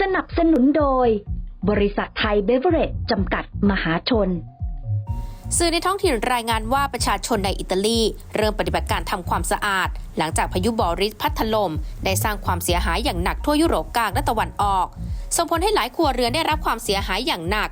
สนับสนุนโดย บริษัทไทยเบเวอเรจจำกัดมหาชนสื่อในท้องถิ่นรายงานว่าประชาชนในอิตาลี เริ่มปฏิบัติการทำความสะอาด หลังจากพายุบอริสพัดถล่มได้สร้างความเสียหายอย่างหนักทั่วยุโรปกลางและตะวันออก ส่งผลให้หลายครัวเรือนได้รับความเสียหายอย่างหนัก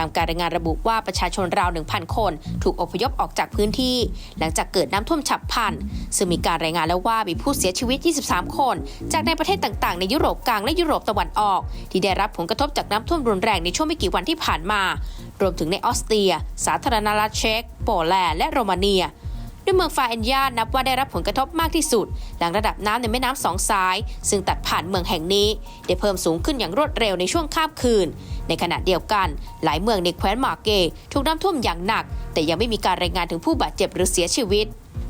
ตามการรายงานระบุว่าประชาชนราว 1,000 คน ถูกอพยพออกจากพื้นที่ หลังจากเกิดน้ำท่วมฉับพลัน ซึ่งมีการรายงานแล้วว่ามีผู้เสียชีวิต 23 คน จากในประเทศต่างๆ ในยุโรปกลางและยุโรปตะวันออก ที่ได้รับผลกระทบจากน้ำท่วมรุนแรงในช่วงไม่กี่วันที่ผ่านมา รวมถึงในออสเตรีย สาธารณรัฐเช็กโปแลนด์และโรมาเนีย ด้วยเมืองฟาเอนยานับว่าได้รับผลกระทบมากที่สุด หลังระดับน้ำในแม่น้ำสองสาย ซึ่งตัดผ่านเมืองแห่งนี้ ได้เพิ่มสูงขึ้นอย่างรวดเร็วในช่วงข้ามคืน ในขณะเดียวกัน หลายเมืองในแคว้นมาเกถูกน้ำท่วมอย่างหนัก แต่ยังไม่มีการรายงานถึงผู้บาดเจ็บหรือเสียชีวิต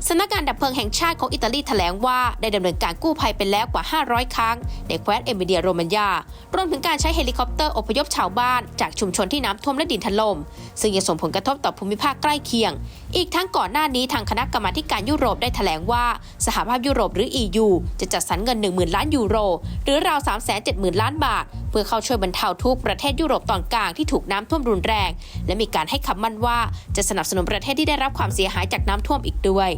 สำนักงานดับเพลิงแห่งชาติของอิตาลีแถลงว่าได้ดำเนินการกู้ภัยไปแล้วกว่า 500 ครั้ง ในแคว้นเอมิเดียโรมันยารวมถึงการใช้เฮลิคอปเตอร์อพยพชาวบ้านจากชุมชนที่น้ำท่วมและดินถล่มซึ่งยังส่งผลกระทบต่อภูมิภาคใกล้เคียง อีกทั้งก่อนหน้านี้ทางคณะกรรมาการยุโรปได้แถลงว่า สหภาพยุโรปหรือ EU จะจัดสรรเงิน 10,000 ล้านยูโร หรือราว 370,000 ล้านบาท เพื่อเข้าช่วยบรรเทาทุกข์ประเทศยุโรปตอนกลางที่ถูกน้ำท่วมรุนแรง และมีการให้คำมั่นว่าจะสนับสนุนประเทศที่ได้รับความเสียหายจากน้ำท่วมอีกด้วย